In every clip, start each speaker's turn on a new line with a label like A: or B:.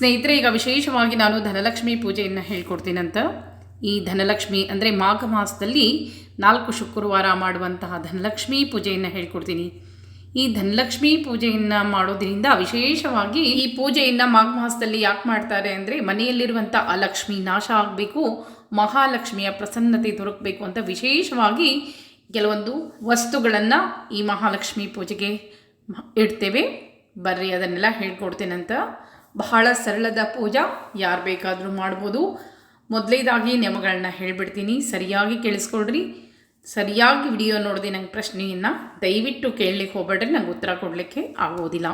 A: ಸ್ನೇಹಿತರೆ, ಈಗ ವಿಶೇಷವಾಗಿ ನಾನು ಧನಲಕ್ಷ್ಮಿ ಪೂಜೆಯನ್ನು ಹೇಳ್ಕೊಡ್ತೀನಂತ. ಈ ಧನಲಕ್ಷ್ಮಿ ಅಂದರೆ ಮಾಘ ಮಾಸದಲ್ಲಿ ನಾಲ್ಕು ಶುಕ್ರವಾರ ಮಾಡುವಂತಹ ಧನಲಕ್ಷ್ಮಿ ಪೂಜೆಯನ್ನು ಹೇಳ್ಕೊಡ್ತೀನಿ. ಈ ಧನಲಕ್ಷ್ಮಿ ಪೂಜೆಯನ್ನು ಮಾಡೋದ್ರಿಂದ ವಿಶೇಷವಾಗಿ ಈ ಪೂಜೆಯನ್ನು ಮಾಘ ಮಾಸದಲ್ಲಿ ಯಾಕೆ ಮಾಡ್ತಾರೆ ಅಂದರೆ ಮನೆಯಲ್ಲಿರುವಂಥ ಅಲಕ್ಷ್ಮಿ ನಾಶ ಆಗಬೇಕು, ಮಹಾಲಕ್ಷ್ಮಿಯ ಪ್ರಸನ್ನತೆ ದೊರಕಬೇಕು ಅಂತ ವಿಶೇಷವಾಗಿ ಕೆಲವೊಂದು ವಸ್ತುಗಳನ್ನು ಈ ಮಹಾಲಕ್ಷ್ಮಿ ಪೂಜೆಗೆ ಇಡ್ತೇವೆ. ಬರ್ರಿ, ಅದನ್ನೆಲ್ಲ ಹೇಳ್ಕೊಡ್ತೇನಂತ. ಬಹಳ ಸರಳದ ಪೂಜಾ. ಯಾರು ಬೇಕಾದರೂ ಮಾಡ್ಬೋದು. ಮೊದಲೇದಾಗಿ ನಿಯಮಗಳನ್ನ ಹೇಳಿಬಿಡ್ತೀನಿ. ಸರಿಯಾಗಿ ಕೇಳಿಸ್ಕೊಡ್ರಿ ಸರಿಯಾಗಿ ವಿಡಿಯೋ ನೋಡಿದೆ ನಂಗೆ ಪ್ರಶ್ನೆಯನ್ನು ದಯವಿಟ್ಟು ಕೇಳಲಿಕ್ಕೆ ಹೋಗ್ಬೇಡ್ರಿ. ನಂಗೆ ಉತ್ತರ ಕೊಡಲಿಕ್ಕೆ ಆಗೋದಿಲ್ಲ.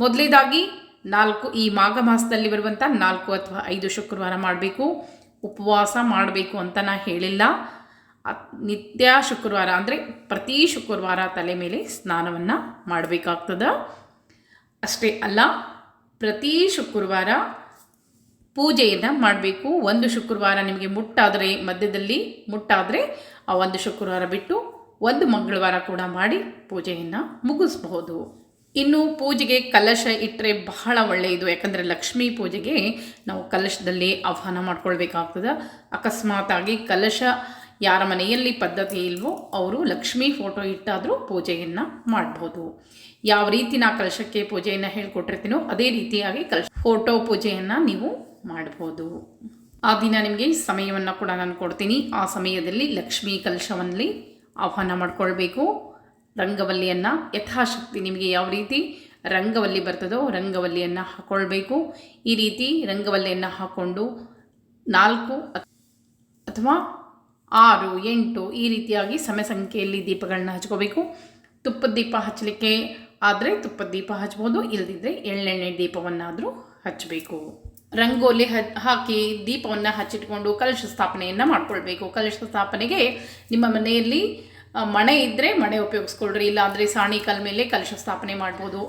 A: ಮೊದಲೇದಾಗಿ ನಾಲ್ಕು ಈ ಮಾಘ ಮಾಸದಲ್ಲಿ ಬರುವಂಥ ನಾಲ್ಕು ಅಥವಾ ಐದು ಶುಕ್ರವಾರ ಮಾಡಬೇಕು. ಉಪವಾಸ ಮಾಡಬೇಕು ಅಂತ ನಾ ಹೇಳಿಲ್ಲ. ನಿತ್ಯ ಶುಕ್ರವಾರ ಅಂದರೆ ಪ್ರತಿ ಶುಕ್ರವಾರ ತಲೆ ಮೇಲೆ ಸ್ನಾನವನ್ನು ಮಾಡಬೇಕಾಗ್ತದೆ. ಅಷ್ಟೇ ಅಲ್ಲ ಪ್ರತಿ ಶುಕ್ರವಾರ ಪೂಜೆಯನ್ನು ಮಾಡಬೇಕು. ಒಂದು ಶುಕ್ರವಾರ ನಿಮಗೆ ಮುಟ್ಟಾದರೆ ಮಧ್ಯದಲ್ಲಿ ಮುಟ್ಟಾದರೆ ಆ ಒಂದು ಶುಕ್ರವಾರ ಬಿಟ್ಟು ಒಂದು ಮಂಗಳವಾರ ಕೂಡ ಮಾಡಿ ಪೂಜೆಯನ್ನು ಮುಗಿಸ್ಬಹುದು. ಇನ್ನು ಪೂಜೆಗೆ ಕಲಶ ಇಟ್ಟರೆ ಬಹಳ ಒಳ್ಳೆಯದು. ಯಾಕಂದರೆ ಲಕ್ಷ್ಮೀ ಪೂಜೆಗೆ ನಾವು ಕಲಶದಲ್ಲಿ ಆಹ್ವಾನ ಮಾಡ್ಕೊಳ್ಬೇಕಾಗ್ತದೆ. ಅಕಸ್ಮಾತಾಗಿ ಕಲಶ ಯಾರ ಮನೆಯಲ್ಲಿ ಪದ್ಧತಿ ಇಲ್ವೋ ಅವರು ಲಕ್ಷ್ಮೀ ಫೋಟೋ ಇಟ್ಟಾದರೂ ಪೂಜೆಯನ್ನು ಮಾಡ್ಬೋದು. ಯಾವ ರೀತಿ ನಾ ಕಲಶಕ್ಕೆ ಪೂಜೆಯನ್ನು ಹೇಳ್ಕೊಟ್ಟಿರ್ತೀನೋ ಅದೇ ರೀತಿಯಾಗಿ ಕಲಶ ಫೋಟೋ ಪೂಜೆಯನ್ನು ನೀವು ಮಾಡ್ಬೋದು. ಆ ದಿನ ನಿಮಗೆ ಸಮಯವನ್ನು ಕೂಡ ನಾನು ಕೊಡ್ತೀನಿ. ಆ ಸಮಯದಲ್ಲಿ ಲಕ್ಷ್ಮೀ ಕಲಶವನ್ನಲ್ಲಿ ಆಹ್ವಾನ ಮಾಡಿಕೊಳ್ಬೇಕು. ರಂಗವಲ್ಲಿಯನ್ನು ಯಥಾಶಕ್ತಿ ನಿಮಗೆ ಯಾವ ರೀತಿ ರಂಗವಲ್ಲಿ ಬರ್ತದೋ ರಂಗವಲ್ಲಿಯನ್ನು ಹಾಕ್ಕೊಳ್ಬೇಕು ಈ ರೀತಿ ರಂಗವಲ್ಲಿಯನ್ನು ಹಾಕ್ಕೊಂಡು ನಾಲ್ಕು ಅಥವಾ ಆರು, ಎಂಟು ಈ ರೀತಿಯಾಗಿ ಸಮಯ ಸಂಖ್ಯೆಯಲ್ಲಿ ದೀಪಗಳನ್ನ ಹಚ್ಕೋಬೇಕು. ತುಪ್ಪದ ದೀಪ ಹಚ್ಚಲಿಕ್ಕೆ ಆದರೆ ತುಪ್ಪದ ದೀಪ ಹಚ್ಬೋದು ಇಲ್ಲದಿದ್ದರೆ ಎಳ್ಳೆಣ್ಣೆ ದೀಪವನ್ನಾದರೂ ಹಚ್ಚಬೇಕು ರಂಗೋಲಿ ಹ, ಹಾಕಿ ದೀಪವನ್ನು ಹಚ್ಚಿಟ್ಕೊಂಡು ಕಲಶ ಸ್ಥಾಪನೆಯನ್ನು ಮಾಡಿಕೊಳ್ಬೇಕು. ಕಲಶ ಸ್ಥಾಪನೆಗೆ ನಿಮ್ಮ ಮನೆಯಲ್ಲಿ ಮಣೆ ಇದ್ದರೆ ಮಣೆ ಉಪಯೋಗಿಸ್ಕೊಳ್ರಿ, ಇಲ್ಲಾಂದರೆ ಸಾಣಿಕಲ್ ಮೇಲೆ ಕಲಶ ಸ್ಥಾಪನೆ ಮಾಡ್ಬೋದು.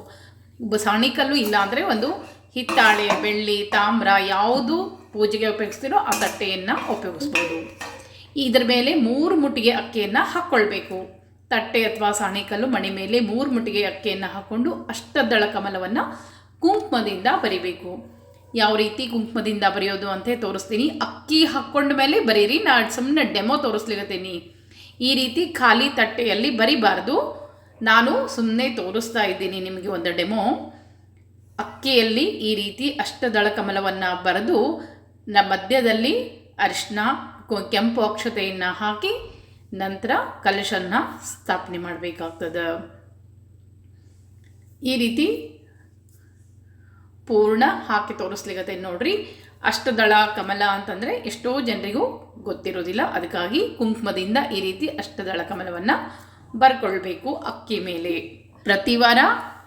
A: ಸಾಣಿಕಲ್ಲು ಇಲ್ಲಾಂದರೆ ಒಂದು ಹಿತ್ತಾಳೆ ಬೆಳ್ಳಿ, ತಾಮ್ರ ಯಾವುದು ಪೂಜೆಗೆ ಉಪಯೋಗಿಸ್ತೀರೋ ಆ ತಟ್ಟೆಯನ್ನು ಉಪಯೋಗಿಸ್ಬೋದು. ಇದರ ಮೇಲೆ ಮೂರು ಮುಟ್ಟಿಗೆ ಅಕ್ಕಿಯನ್ನು ಹಾಕ್ಕೊಳ್ಬೇಕು ತಟ್ಟೆ ಅಥವಾ ಸಾಣಿಕಲ್ಲು ಮಣೆ ಮೇಲೆ ಮೂರು ಮುಟ್ಟಿಗೆ ಅಕ್ಕಿಯನ್ನು ಹಾಕ್ಕೊಂಡು ಅಷ್ಟದಳ ಕಮಲವನ್ನು ಕುಂಕುಮದಿಂದ ಬರಿಬೇಕು. ಯಾವ ರೀತಿ ಕುಂಕುಮದಿಂದ ಬರೆಯೋದು ಅಂತ ತೋರಿಸ್ತೀನಿ. ಅಕ್ಕಿ ಹಾಕ್ಕೊಂಡ ಮೇಲೆ ಬರೀರಿ ನಾ ಸುಮ್ಮನೆ ಡೆಮೋ ತೋರಿಸ್ಲಿಕತ್ತೀನಿ. ಈ ರೀತಿ ಖಾಲಿ ತಟ್ಟೆಯಲ್ಲಿ ಬರಿಬಾರ್ದು. ನಾನು ಸುಮ್ಮನೆ ತೋರಿಸ್ತಾ ಇದ್ದೀನಿ ನಿಮಗೆ ಒಂದು ಡೆಮೋ. ಅಕ್ಕಿಯಲ್ಲಿ ಈ ರೀತಿ ಅಷ್ಟದಳ ಕಮಲವನ್ನು ಬರೆದು, ನ ಮಧ್ಯದಲ್ಲಿ ಅರಿಶಿನ ಕೆಂಪು ಅಕ್ಷತೆಯನ್ನು ಹಾಕಿ ನಂತರ ಕಲಶನ್ನು ಸ್ಥಾಪನೆ ಮಾಡಬೇಕಾಗ್ತದೆ. ಈ ರೀತಿ ಪೂರ್ಣ ಹಾಕಿ ತೋರಿಸ್ಲಿಕ್ಕೆ ನೋಡ್ರಿ. ಅಷ್ಟದಳ ಕಮಲ ಅಂತಂದರೆ ಎಷ್ಟೋ ಜನರಿಗೂ ಗೊತ್ತಿರೋದಿಲ್ಲ. ಅದಕ್ಕಾಗಿ ಕುಂಕುಮದಿಂದ ಈ ರೀತಿ ಅಷ್ಟದಳ ಕಮಲವನ್ನು ಬರ್ಕೊಳ್ಬೇಕು ಅಕ್ಕಿ ಮೇಲೆ. ಪ್ರತಿ ವಾರ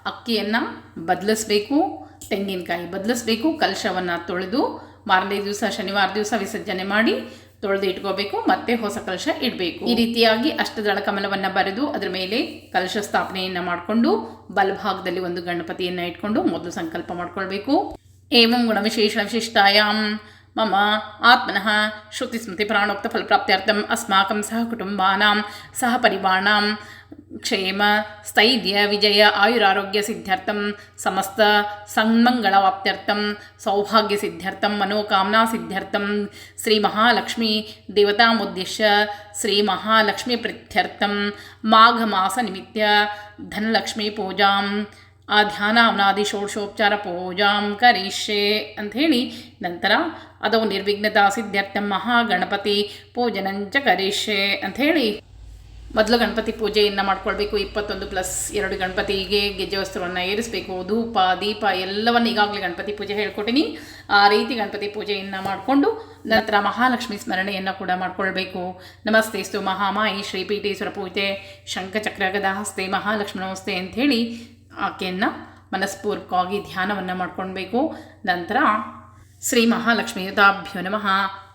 A: ಅಕ್ಕಿಯನ್ನು ಬದಲಿಸ್ಬೇಕು, ತೆಂಗಿನಕಾಯಿ ಬದಲಿಸ್ಬೇಕು, ಕಲಶವನ್ನು ತೊಳೆದು ಮಾರನೇ ದಿವಸ ಶನಿವಾರ ದಿವಸ ವಿಸರ್ಜನೆ ಮಾಡಿ ತೊಳೆದು ಇಟ್ಕೋಬೇಕು, ಮತ್ತೆ ಹೊಸ ಕಲಶ ಇಡಬೇಕು. ಈ ರೀತಿಯಾಗಿ ಅಷ್ಟದಳ ಕಮಲವನ್ನು ಬರೆದು ಅದರ ಮೇಲೆ ಕಲಶ ಸ್ಥಾಪನೆಯನ್ನು ಮಾಡಿಕೊಂಡು ಬಲಭಾಗದಲ್ಲಿ ಒಂದು ಗಣಪತಿಯನ್ನು ಇಟ್ಕೊಂಡು ಮೊದಲು ಸಂಕಲ್ಪ ಮಾಡ್ಕೊಳ್ಬೇಕು. ಏವಂ ಗುಣವಿಶೇಷ ವಿಶಿಷ್ಟಾಯಾಂ మమ ఆత్మన శ్రుతిస్మృతిప్రాణోక్తఫలప్రాప్త్యర్థం అస్మాకం సహ కుటుంబానాం సహ పరివాణాం క్షేమ స్థైర్య విజయ ఆయురారోగ్య సిద్ధ్యర్థం సమస్త సన్మంగళవాప్త్యర్థం సౌభాగ్య సిద్ధ్యర్థం మనోకామనా సిద్ధ్యర్థం శ్రీ మహాలక్ష్మి దేవతాముద్దిశ్య శ్రీ మహాలక్ష్మి ప్రిత్యర్థం మాఘమాస నిమిత్య ధనలక్ష్మీ పూజాం ಆ ಧ್ಯಾನ ಅವನಾದಿ ಷೋಡಶೋಪಚಾರ ಪೂಜಾಂ ಕರಿಷ್ಯೆ ಅಂಥೇಳಿ ನಂತರ ಅದೋ ನಿರ್ವಿಘ್ನತಾ ಸಿದ್ಧಾರ್ಥ ಮಹಾಗಣಪತಿ ಪೂಜನಂಚ ಅಂತ ಅಂಥೇಳಿ ಮೊದಲು ಗಣಪತಿ ಪೂಜೆಯನ್ನು ಮಾಡ್ಕೊಳ್ಬೇಕು. ಇಪ್ಪತ್ತೊಂದು ಪ್ಲಸ್ ಎರಡು ಗಣಪತಿಗೆ ಗೆಜ್ಜೆ ವಸ್ತ್ರವನ್ನು ಏರಿಸಬೇಕು. ಧೂಪ, ದೀಪ ಎಲ್ಲವನ್ನು ಈಗಾಗಲೇ ಗಣಪತಿ ಪೂಜೆ ಹೇಳ್ಕೊಟ್ಟಿನಿ. ಆ ರೀತಿ ಗಣಪತಿ ಪೂಜೆಯನ್ನು ಮಾಡಿಕೊಂಡು ನಂತರ ಮಹಾಲಕ್ಷ್ಮಿ ಸ್ಮರಣೆಯನ್ನು ಕೂಡ ಮಾಡಿಕೊಳ್ಬೇಕು. ನಮಸ್ತೆ ಸ್ತು ಮಹಾಮಾಯಿ ಶ್ರೀಪೀಠೇಶ್ವರ ಪೂಜೆ. ಶಂಖಚಕ್ರ ಹಸ್ತೆ ಮಹಾಲಕ್ಷ್ಮಿ ನಮಸ್ತೆ ಅಂಥೇಳಿ ಆಕೆಯನ್ನು ಮನಸ್ಪೂರ್ವಕವಾಗಿ ಧ್ಯಾನವನ್ನು ಮಾಡ್ಕೊಳ್ಬೇಕು ನಂತರ ಶ್ರೀ ಮಹಾಲಕ್ಷ್ಮಿ ಯುತಾಭ್ಯೋ ನಮಃ.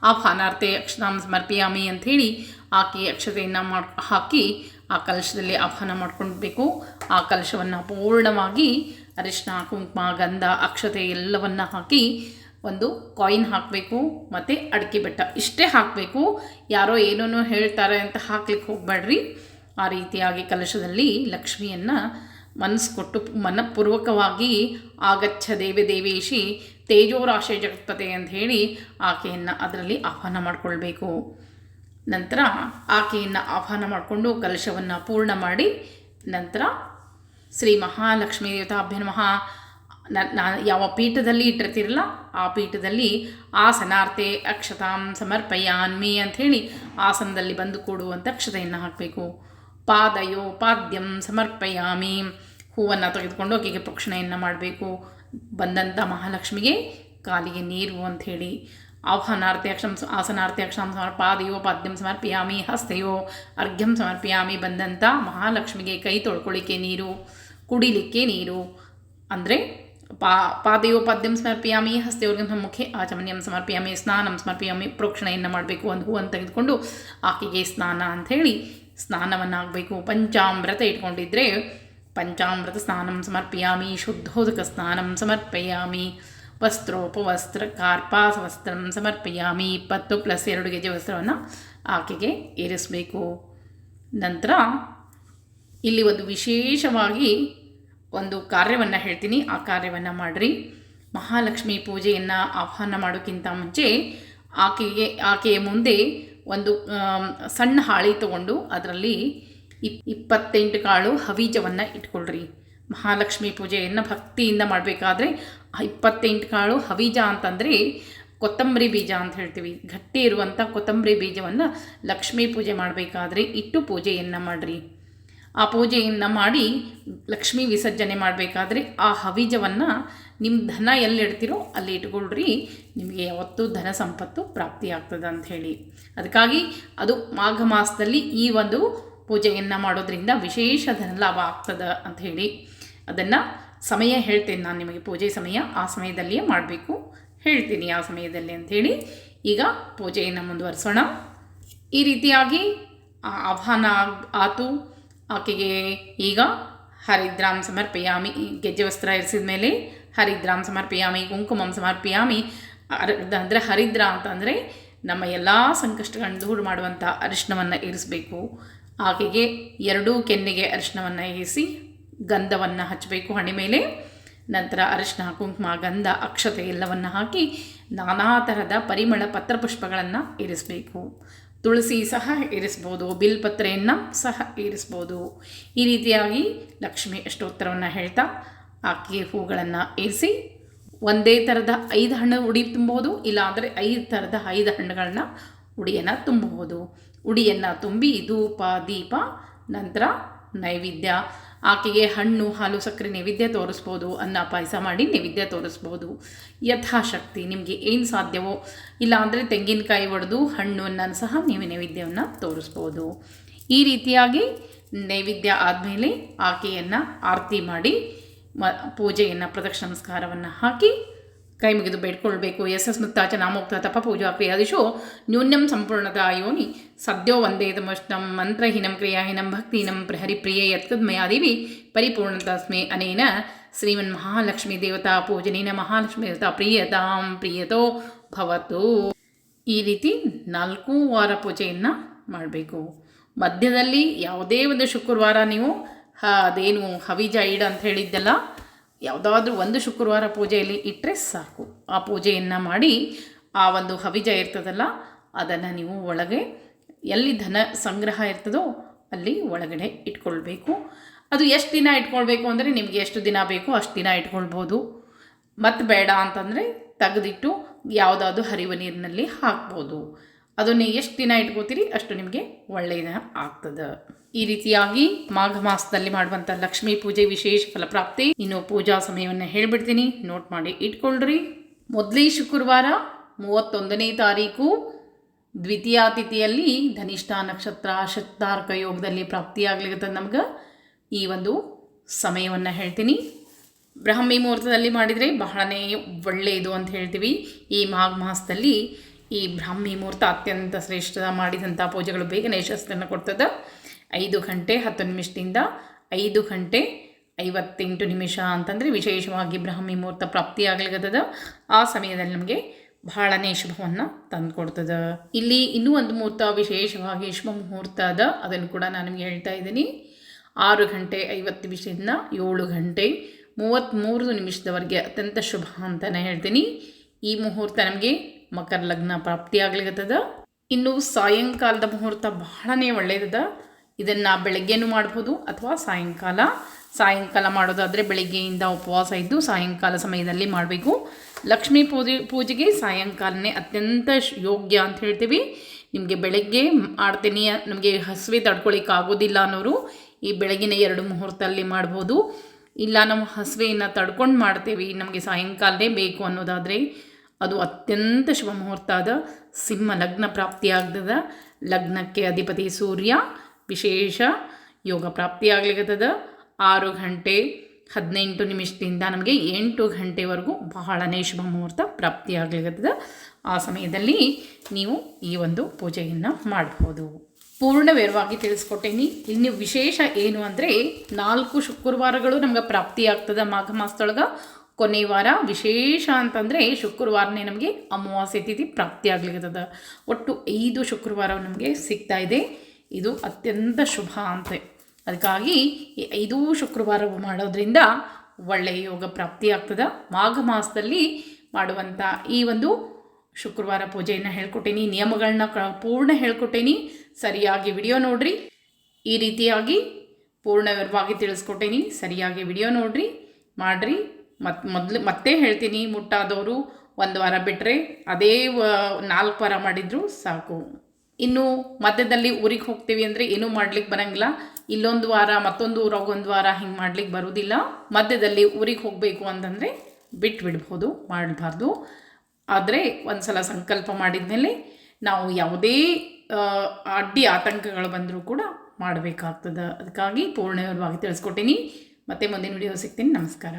A: ಆಹ್ವಾನಾರ್ಥೆ ಅಕ್ಷತಾಂ ಸಮರ್ಪಿಯಾಮಿ ಅಂಥೇಳಿ ಆಕೆ ಅಕ್ಷತೆಯನ್ನು ಮಾಡಿ, ಹಾಕಿ ಆ ಕಲಶದಲ್ಲಿ ಆಹ್ವಾನ ಮಾಡ್ಕೊಳ್ಬೇಕು ಆ ಕಲಶವನ್ನು ಪೂರ್ಣವಾಗಿ ಅರಿಶಿನ ಕುಂಕುಮ, ಗಂಧ, ಅಕ್ಷತೆ ಎಲ್ಲವನ್ನು ಹಾಕಿ ಒಂದು ಕಾಯಿನ್ ಹಾಕಬೇಕು ಮತ್ತು ಅಡಿಕೆ ಬೆಟ್ಟ. ಇಷ್ಟೇ ಹಾಕಬೇಕು. ಯಾರೋ ಏನೋ ಹೇಳ್ತಾರೆ ಅಂತ ಹಾಕ್ಲಿಕ್ಕೆ ಹೋಗಬೇಡ್ರಿ. ಆ ರೀತಿಯಾಗಿ ಕಲಶದಲ್ಲಿ ಲಕ್ಷ್ಮಿಯನ್ನು ಮನಸ್ಸು ಕೊಟ್ಟು ಮನಪೂರ್ವಕವಾಗಿ ಆಗಚ್ಚ ದೇವೆ ದೇವೇಶಿ ತೇಜೋರಾಶೆ ಜಗತ್ಪತೆ ಅಂತ ಹೇಳಿ ಆಕೆಯನ್ನು ಅದರಲ್ಲಿ ಆಹ್ವಾನ ಮಾಡಿಕೊಳ್ಬೇಕು. ನಂತರ ಆಕೆಯನ್ನು ಆಹ್ವಾನ ಮಾಡಿಕೊಂಡು ಕಲಶವನ್ನು ಪೂರ್ಣ ಮಾಡಿ ನಂತರ ಶ್ರೀ ಮಹಾಲಕ್ಷ್ಮೀ ದೇವತಾಭ್ಯ ನಮಃ. ಯಾವ ಪೀಠದಲ್ಲಿ ಇಟ್ಟಿರ್ತಿರಲ್ಲ ಆ ಪೀಠದಲ್ಲಿ ಆಸನಾರ್ಥೆ ಅಕ್ಷತಾಂ ಸಮರ್ಪಯಾನ್ಮಿ ಅಂಥೇಳಿ ಆಸನದಲ್ಲಿ ಬಂದು ಕೂಡುವಂಥ ಅಕ್ಷತೆಯನ್ನು ಹಾಕಬೇಕು. ಪಾದಯೋ ಪಾದ್ಯಂ ಸಮರ್ಪಯಾಮಿ. ಹೂವನ್ನು ತೆಗೆದುಕೊಂಡು ಆಕೆಗೆ ಪ್ರೋಕ್ಷಣೆಯನ್ನು ಮಾಡಬೇಕು. ಬಂದಂಥ ಮಹಾಲಕ್ಷ್ಮಿಗೆ ಕಾಲಿಗೆ ನೀರು ಅಂಥೇಳಿ. ಆಸನಾರ್ತಿ ಅಕ್ಷಂ ಸಮರ್ ಪಾದಯೋ ಪಾದ್ಯಂ ಸಮರ್ಪಿಯಾಮಿ, ಹಸ್ತೆಯೋ ಅರ್ಘ್ಯಂ ಸಮರ್ಪಿಯಾಮಿ ಬಂದಂಥ ಮಹಾಲಕ್ಷ್ಮಿಗೆ ಕೈ ತೊಳ್ಕೊಳ್ಳಿಕ್ಕೆ ನೀರು, ಕುಡಿಲಿಕ್ಕೆ ನೀರು. ಅಂದರೆ ಪಾ ಪಾದಯೋ ಪಾದ್ಯಂ ಸಮರ್ಪಯಾಮಿ ಹಸ್ತಯೋರ್ಗಂ ಮುಖೆ ಆಚಮನ್ಯಂ ಸಮರ್ಪಿಯಾಮಿ, ಸ್ನಾನಂ ಸಮರ್ಪಯಾಮಿ ಪ್ರೋಕ್ಷಣೆಯನ್ನು ಮಾಡಬೇಕು. ಒಂದು ಹೂವನ್ನು ತೆಗೆದುಕೊಂಡು ಆಕೆಗೆ ಸ್ನಾನ ಅಂಥೇಳಿ ಸ್ನಾನವನ್ನು ಆಗಬೇಕು ಪಂಚಾಮೃತ ಇಟ್ಕೊಂಡಿದ್ರೆ ಪಂಚಾಮೃತ ಸ್ನಾನಂ ಸಮರ್ಪಯಾಮಿ, ಶುದ್ಧೋದಕ ಸ್ನಾನಂ ಸಮರ್ಪಯಾಮಿ, ವಸ್ತ್ರೋಪವಸ್ತ್ರ, ಕಾರ್ಪಾಸ ವಸ್ತ್ರಂ ಸಮರ್ಪಯಾಮಿ, ಇಪ್ಪತ್ತು ಪ್ಲಸ್ ಎರಡು ಗೆ ಜಿ ವಸ್ತ್ರವನ್ನು ಆಕೆಗೆ ಏರಿಸಬೇಕು ನಂತರ ಇಲ್ಲಿ ಒಂದು ವಿಶೇಷವಾಗಿ ಒಂದು ಕಾರ್ಯವನ್ನು ಹೇಳ್ತೀನಿ. ಆ ಕಾರ್ಯವನ್ನು ಮಾಡಿರಿ. ಮಹಾಲಕ್ಷ್ಮಿ ಪೂಜೆಯನ್ನು ಆಹ್ವಾನ ಮಾಡೋಕ್ಕಿಂತ ಮುಂಚೆ ಆಕೆಗೆ, ಆಕೆಯ ಮುಂದೆ ಒಂದು ಸಣ್ಣ ಹಾಳಿ ತಗೊಂಡು ಅದರಲ್ಲಿ ಇಪ್, ಇಪ್ಪತ್ತೆಂಟು ಕಾಳು ಹವೀಜವನ್ನು ಇಟ್ಕೊಳ್ರಿ. ಮಹಾಲಕ್ಷ್ಮಿ ಪೂಜೆಯನ್ನು ಭಕ್ತಿಯಿಂದ ಮಾಡಬೇಕಾದ್ರೆ ಇಪ್ಪತ್ತೆಂಟು ಕಾಳು ಹವೀಜ ಅಂತಂದರೆ ಕೊತ್ತಂಬರಿ ಬೀಜ ಅಂತ ಹೇಳ್ತೀವಿ. ಗಟ್ಟಿ ಇರುವಂಥ ಕೊತ್ತಂಬರಿ ಬೀಜವನ್ನು ಲಕ್ಷ್ಮೀ ಪೂಜೆ ಮಾಡಬೇಕಾದ್ರೆ ಇಟ್ಟು ಪೂಜೆಯನ್ನು ಮಾಡಿರಿ. ಆ ಪೂಜೆಯನ್ನು ಮಾಡಿ ಲಕ್ಷ್ಮೀ ವಿಸರ್ಜನೆ ಮಾಡಬೇಕಾದ್ರೆ ಆ ಹವಿಜವನ್ನು ನಿಮ್ಮ ಧನ ಎಲ್ಲಿಡ್ತೀರೋ ಅಲ್ಲಿ ಇಟ್ಕೊಳ್ರಿ. ನಿಮಗೆ ಯಾವತ್ತೂ ಧನ ಸಂಪತ್ತು ಪ್ರಾಪ್ತಿಯಾಗ್ತದೆ ಅಂತ ಹೇಳಿ. ಅದಕ್ಕಾಗಿ ಅದು ಮಾಘ ಮಾಸದಲ್ಲಿ ಈ ಒಂದು ಪೂಜೆಯನ್ನು ಮಾಡೋದ್ರಿಂದ ವಿಶೇಷ ಧನ ಲಾಭ ಆಗ್ತದೆ ಹೇಳಿ. ಅದನ್ನು ಸಮಯ ಹೇಳ್ತೇನೆ ನಾನು ನಿಮಗೆ, ಪೂಜೆ ಸಮಯ ಆ ಸಮಯದಲ್ಲಿಯೇ ಮಾಡಬೇಕು. ಹೇಳ್ತೀನಿ ಆ ಸಮಯದಲ್ಲಿ ಅಂಥೇಳಿ ಈಗ ಪೂಜೆಯನ್ನು ಮುಂದುವರಿಸೋಣ. ಈ ರೀತಿಯಾಗಿ ಆಹ್ವಾನ ಆತು. ಆಕೆಗೆ ಈಗ ಹರಿದ್ರಾಂ ಸಮರ್ಪಯಾಮಿ, ಗೆಜ್ಜೆ ವಸ್ತ್ರ ಇರಿಸಿದ ಮೇಲೆ ಹರಿದ್ರಾಂ ಸಮರ್ಪಿಯಾಮಿ, ಕುಂಕುಮಂ ಸಮರ್ಪಿಯಾಮಿ. ಅಂದರೆ ಹರಿದ್ರ ಅಂತಂದರೆ ನಮ್ಮ ಎಲ್ಲ ಸಂಕಷ್ಟಗಳನ್ನು ದೂರ ಮಾಡುವಂಥ ಅರಿಶಿನವನ್ನು ಇರಿಸಬೇಕು. ಆಕೆಗೆ ಎರಡೂ ಕೆನ್ನೆಗೆ ಅರಿಶಿನವನ್ನು ಇರಿಸಿ ಗಂಧವನ್ನು ಹಚ್ಚಬೇಕು. ಹಣೆ ಮೇಲೆ ನಂತರ ಅರಿಶಿನ ಕುಂಕುಮ, ಗಂಧ, ಅಕ್ಷತೆ ಎಲ್ಲವನ್ನು ಹಾಕಿ ನಾನಾ ಥರದ ಪರಿಮಳ ಪತ್ರಪುಷ್ಪಗಳನ್ನು ಇರಿಸಬೇಕು. ತುಳಸಿ ಸಹ ಇರಿಸ್ಬೋದು, ಬಿಲ್ಪತ್ರೆಯನ್ನು ಸಹ ಇರಿಸ್ಬೋದು. ಈ ರೀತಿಯಾಗಿ ಲಕ್ಷ್ಮಿ ಅಷ್ಟೋತ್ತರವನ್ನು ಹೇಳ್ತಾ ಆಕೆಗೆ ಹೂಗಳನ್ನು ಇರಿಸಿ ಒಂದೇ ಥರದ ಐದು ಹಣ್ಣು ಉಡಿ ತುಂಬಬಹುದು ಇಲ್ಲಾಂದರೆ ಐದು ಥರದ ಐದು ಹಣ್ಣುಗಳನ್ನ ಉಡಿಯನ್ನು ತುಂಬಬಹುದು ಉಡಿಯನ್ನು ತುಂಬಿ ಧೂಪ, ದೀಪ, ನಂತರ ನೈವೇದ್ಯ. ಆಕೆಗೆ ಹಣ್ಣು, ಹಾಲು, ಸಕ್ಕರೆ ನೈವೇದ್ಯ ತೋರಿಸ್ಬೋದು, ಅನ್ನ, ಪಾಯಸ ಮಾಡಿ ನೈವೇದ್ಯ ತೋರಿಸ್ಬೋದು. ಯಥಾಶಕ್ತಿ ನಿಮಗೆ ಏನು ಸಾಧ್ಯವೋ, ಇಲ್ಲಾಂದರೆ ತೆಂಗಿನಕಾಯಿ ಒಡೆದು ಹಣ್ಣನ್ನು ಸಹ ನೀವು ನೈವೇದ್ಯವನ್ನು ತೋರಿಸ್ಬೋದು. ಈ ರೀತಿಯಾಗಿ ನೈವೇದ್ಯ ಆದಮೇಲೆ ಆಕೆಯನ್ನು ಆರತಿ ಮಾಡಿ ಮ, ಪೂಜೆಯನ್ನು ಪ್ರದಕ್ಷಿಣ ನಮಸ್ಕಾರವನ್ನು ಹಾಕಿ ಕೈ ಮುಗಿದು ಬೇಡ್ಕೊಳ್ಬೇಕು. ಎಸ್ ಎಸ್ ಮುಕ್ತಾಚ ನಾಮೋಕ್ತ ತಪ ಪೂಜಾ ಕ್ರಿಯಾದಿಶು ನ್ಯೂನ್ಯಂ ಸಂಪೂರ್ಣದ ಯೋನಿ ಸದ್ಯೋ ವಂದೇ ತಮಷ್ಟಂ ಮಂತ್ರಹೀನಂ ಕ್ರಿಯಾಹೀನಂ ಭಕ್ತಿಹೀನಂ ಪ್ರಹರಿಪ್ರಿಯೇ ಯತ್ಕದ್ಮಯಾದೇವಿ ಪರಿಪೂರ್ಣತಾಸ್ಮೆ ಅನೇನ ಶ್ರೀಮನ್ ಮಹಾಲಕ್ಷ್ಮೀ ದೇವತಾ ಪೂಜನೇನ ಮಹಾಲಕ್ಷ್ಮೀ ದೇವತಾ ಪ್ರಿಯತಾಂ ಪ್ರಿಯತೋ ಭವತು. ಈ ರೀತಿ ನಾಲ್ಕು ವಾರ ಪೂಜೆಯನ್ನು ಮಾಡಬೇಕು. ಮಧ್ಯದಲ್ಲಿ ಯಾವುದೇ ಒಂದು ಶುಕ್ರವಾರ ನೀವು ಅದೇನು ಹವಿಜ ಇಡ ಅಂತ ಹೇಳಿದ್ದೆಲ್ಲ, ಯಾವುದಾದ್ರೂ ಒಂದು ಶುಕ್ರವಾರ ಪೂಜೆಯಲ್ಲಿ ಇಟ್ಟರೆ ಸಾಕು. ಆ ಪೂಜೆಯನ್ನು ಮಾಡಿ ಆ ಒಂದು ಹವಿಜ ಇರ್ತದಲ್ಲ, ಅದನ್ನು ನೀವು ಒಳಗೆ ಎಲ್ಲಿ ಧನ ಸಂಗ್ರಹ ಇರ್ತದೋ ಅಲ್ಲಿ ಒಳಗಡೆ ಇಟ್ಕೊಳ್ಬೇಕು. ಅದು ಎಷ್ಟು ದಿನ ಇಟ್ಕೊಳ್ಬೇಕು ಅಂದರೆ ನಿಮಗೆ ಎಷ್ಟು ದಿನ ಬೇಕೋ ಅಷ್ಟು ದಿನ ಇಟ್ಕೊಳ್ಬೋದು. ಮತ್ತು ಬೇಡ ಅಂತಂದರೆ ತೆಗೆದಿಟ್ಟು ಯಾವುದಾದ್ರು ಹರಿವ ನೀರಿನಲ್ಲಿ ಹಾಕ್ಬೋದು. ಅದನ್ನು ಎಷ್ಟು ದಿನ ಇಟ್ಕೋತೀರಿ, ಅಷ್ಟು ನಿಮಗೆ ಒಳ್ಳೆಯದ ಆಗ್ತದೆ. ಈ ರೀತಿಯಾಗಿ ಮಾಘ ಮಾಸದಲ್ಲಿ ಮಾಡುವಂಥ ಲಕ್ಷ್ಮೀ ಪೂಜೆ ವಿಶೇಷ ಫಲಪ್ರಾಪ್ತಿ, ಇನ್ನು ಪೂಜಾ ಸಮಯವನ್ನು ಹೇಳ್ಬಿಡ್ತೀನಿ. ನೋಟ್ ಮಾಡಿ ಇಟ್ಕೊಳ್ರಿ. ಮೊದಲೇ ಶುಕ್ರವಾರ ಮೂವತ್ತೊಂದನೇ ತಾರೀಕು ದ್ವಿತೀಯ ತಿಥಿಯಲ್ಲಿ ಧನಿಷ್ಠ ನಕ್ಷತ್ರ ಶತಾರ್ಕ ಯೋಗದಲ್ಲಿ ಪ್ರಾಪ್ತಿಯಾಗ್ಲಿಕ್ಕೆ ನಮ್ಗೆ. ಈ ಒಂದು ಸಮಯವನ್ನು ಹೇಳ್ತೀನಿ. ಬ್ರಾಹ್ಮಿ ಮುಹೂರ್ತದಲ್ಲಿ ಮಾಡಿದರೆ ಬಹಳನೇ ಒಳ್ಳೆಯದು ಅಂತ ಹೇಳ್ತೀವಿ. ಈ ಮಾಘ ಮಾಸದಲ್ಲಿ ಈ ಬ್ರಾಹ್ಮಿ ಮುಹೂರ್ತ ಅತ್ಯಂತ ಶ್ರೇಷ್ಠ ಮಾಡಿದಂಥ ಪೂಜೆಗಳು ಬೇಗನೆ ಯಶಸ್ಸನ್ನು ಕೊಡ್ತದೆ. ಐದು ಗಂಟೆ ಹತ್ತು ನಿಮಿಷದಿಂದ ಐದು ಗಂಟೆ ಐವತ್ತೆಂಟು ನಿಮಿಷ ಅಂತಂದರೆ ವಿಶೇಷವಾಗಿ ಬ್ರಾಹ್ಮಿ ಮುಹೂರ್ತ ಪ್ರಾಪ್ತಿಯಾಗ್ಲಿಕ್ಕದ ಆ ಸಮಯದಲ್ಲಿ ನಮಗೆ ಬಹಳನೇ ಶುಭವನ್ನು ತಂದುಕೊಡ್ತದೆ. ಇಲ್ಲಿ ಇನ್ನೂ ಒಂದು ಮುಹೂರ್ತ ವಿಶೇಷವಾಗಿ ಶುಭ ಮುಹೂರ್ತ ಅದ. ಅದನ್ನು ಕೂಡ ನಾನು ನಿಮಗೆ ಹೇಳ್ತಾ ಇದ್ದೀನಿ. ಆರು ಗಂಟೆ ಐವತ್ತು ನಿಮಿಷದಿಂದ ಏಳು ಗಂಟೆ ಮೂವತ್ತ್ಮೂರು ನಿಮಿಷದವರೆಗೆ ಅತ್ಯಂತ ಶುಭ ಅಂತಲೇ ಹೇಳ್ತೀನಿ. ಈ ಮುಹೂರ್ತ ನಮಗೆ ಮಕರ ಲಗ್ನ ಪ್ರಾಪ್ತಿ ಪ್ರಾಪ್ತಿಯಾಗ್ಲಿಕತ್ತದ ಇನ್ನು ಸಾಯಂಕಾಲದ ಮುಹೂರ್ತ ಬಹಳನೇ ಒಳ್ಳೆಯದದ ಇದನ್ನು ಬೆಳಗ್ಗೆನೂ ಮಾಡ್ಬೋದು ಅಥವಾ ಸಾಯಂಕಾಲ. ಸಾಯಂಕಾಲ ಮಾಡೋದಾದರೆ ಬೆಳಗ್ಗೆಯಿಂದ ಉಪವಾಸ ಇದ್ದು ಸಾಯಂಕಾಲ ಸಮಯದಲ್ಲಿ ಮಾಡಬೇಕು. ಲಕ್ಷ್ಮೀ ಪೂಜೆ, ಪೂಜೆಗೆ ಸಾಯಂಕಾಲನೇ ಅತ್ಯಂತ ಯೋಗ್ಯ ಅಂತ ಹೇಳ್ತೀವಿ. ನಿಮಗೆ ಬೆಳಗ್ಗೆ ಮಾಡ್ತೀನಿ ನಮಗೆ ಹಸಿವೆ ತಡ್ಕೊಳಿಕ್ಕೆ ಆಗೋದಿಲ್ಲ ಅನ್ನೋರು ಈ ಬೆಳಗಿನ ಎರಡು ಮುಹೂರ್ತದಲ್ಲಿ ಮಾಡ್ಬೋದು. ಇಲ್ಲ, ನಾವು ಹಸಿವೆಯನ್ನು ತಡ್ಕೊಂಡು ಮಾಡ್ತೇವೆ, ನಮಗೆ ಸಾಯಂಕಾಲನೇ ಬೇಕು ಅನ್ನೋದಾದರೆ ಅದು ಅತ್ಯಂತ ಶುಭ ಮುಹೂರ್ತ ಅದ ಸಿಂಹ ಲಗ್ನ ಪ್ರಾಪ್ತಿಯಾಗ್ತದ. ಲಗ್ನಕ್ಕೆ ಅಧಿಪತಿ ಸೂರ್ಯ ವಿಶೇಷ ಯೋಗ ಪ್ರಾಪ್ತಿಯಾಗ್ಲಿಕ್ಕದ ಆರು ಗಂಟೆ ಹದಿನೆಂಟು ನಿಮಿಷದಿಂದ ನಮಗೆ ಎಂಟು ಗಂಟೆವರೆಗೂ ಬಹಳನೇ ಶುಭ ಮುಹೂರ್ತ ಪ್ರಾಪ್ತಿಯಾಗ್ಲಿಕ್ಕದ ಆ ಸಮಯದಲ್ಲಿ ನೀವು ಈ ಒಂದು ಪೂಜೆಯನ್ನು ಮಾಡಬಹುದು ಪೂರ್ಣ ವಿವರವಾಗಿ ತಿಳಿಸ್ಕೊಟ್ಟೇನಿ. ಇನ್ನು ವಿಶೇಷ ಏನು ಅಂದರೆ ನಾಲ್ಕು ಶುಕ್ರವಾರಗಳು ನಮ್ಗೆ ಪ್ರಾಪ್ತಿಯಾಗ್ತದೆ ಮಾಘ ಮಾಸದೊಳಗೆ. ಕೊನೆ ವಾರ ವಿಶೇಷ ಅಂತಂದರೆ ಶುಕ್ರವಾರನೇ ನಮಗೆ ಅಮಾವಾಸ್ಯೆ ತಿಥಿ ಪ್ರಾಪ್ತಿಯಾಗ್ಲಿಕ್ಕತ್ತದ ಒಟ್ಟು ಐದು ಶುಕ್ರವಾರ ನಮಗೆ ಸಿಗ್ತಾ ಇದೆ. ಇದು ಅತ್ಯಂತ ಶುಭ ಅಂತೆ. ಅದಕ್ಕಾಗಿ ಈ ಐದು ಶುಕ್ರವಾರ ಮಾಡೋದ್ರಿಂದ ಒಳ್ಳೆಯ ಯೋಗ ಪ್ರಾಪ್ತಿಯಾಗ್ತದೆ ಮಾಘ ಮಾಸದಲ್ಲಿ ಮಾಡುವಂಥ ಈ ಒಂದು ಶುಕ್ರವಾರ ಪೂಜೆಯನ್ನು ಹೇಳ್ಕೊಟ್ಟೇನಿ. ನಿಯಮಗಳನ್ನ ಪೂರ್ಣ ಹೇಳ್ಕೊಟ್ಟೇನಿ. ಸರಿಯಾಗಿ ವಿಡಿಯೋ ನೋಡ್ರಿ. ಈ ರೀತಿಯಾಗಿ ಪೂರ್ಣ ವಿವರವಾಗಿ ತಿಳಿಸ್ಕೊಟ್ಟೇನಿ. ಸರಿಯಾಗಿ ವಿಡಿಯೋ ನೋಡ್ರಿ. ಮಾಡಿರಿ. ಮತ್ತು ಮೊದಲು ಮತ್ತೆ ಹೇಳ್ತೀನಿ, ಮುಟ್ಟಾದವರು ಒಂದು ವಾರ ಬಿಟ್ಟರೆ ಅದೇ ನಾಲ್ಕು ವಾರ ಮಾಡಿದರೂ ಸಾಕು. ಇನ್ನು ಮಧ್ಯದಲ್ಲಿ ಊರಿಗೆ ಹೋಗ್ತೀವಿ ಅಂದರೆ ಏನೂ ಮಾಡ್ಲಿಕ್ಕೆ ಬರಂಗಿಲ್ಲ. ಇಲ್ಲೊಂದು ವಾರ, ಮತ್ತೊಂದು ಊರಾಗ ಒಂದು ವಾರ ಹಿಂಗೆ ಮಾಡ್ಲಿಕ್ಕೆ ಬರೋದಿಲ್ಲ. ಮಧ್ಯದಲ್ಲಿ ಊರಿಗೆ ಹೋಗಬೇಕು ಅಂತಂದರೆ ಬಿಟ್ಟು ಬಿಡ್ಬೋದು ಮಾಡಬಾರ್ದು. ಆದರೆ ಒಂದು ಸಲ ಸಂಕಲ್ಪ ಮಾಡಿದ ಮೇಲೆ ನಾವು ಯಾವುದೇ ಅಡ್ಡಿ ಆತಂಕಗಳು ಬಂದರೂ ಕೂಡ ಮಾಡಬೇಕಾಗ್ತದೆ. ಅದಕ್ಕಾಗಿ ಪೂರ್ಣವಾಗಿ ತಿಳಿಸ್ಕೊಟ್ಟಿನಿ. ಮತ್ತೆ ಮುಂದಿನ ವಿಡಿಯೋ ಸಿಗ್ತೀನಿ. ನಮಸ್ಕಾರ.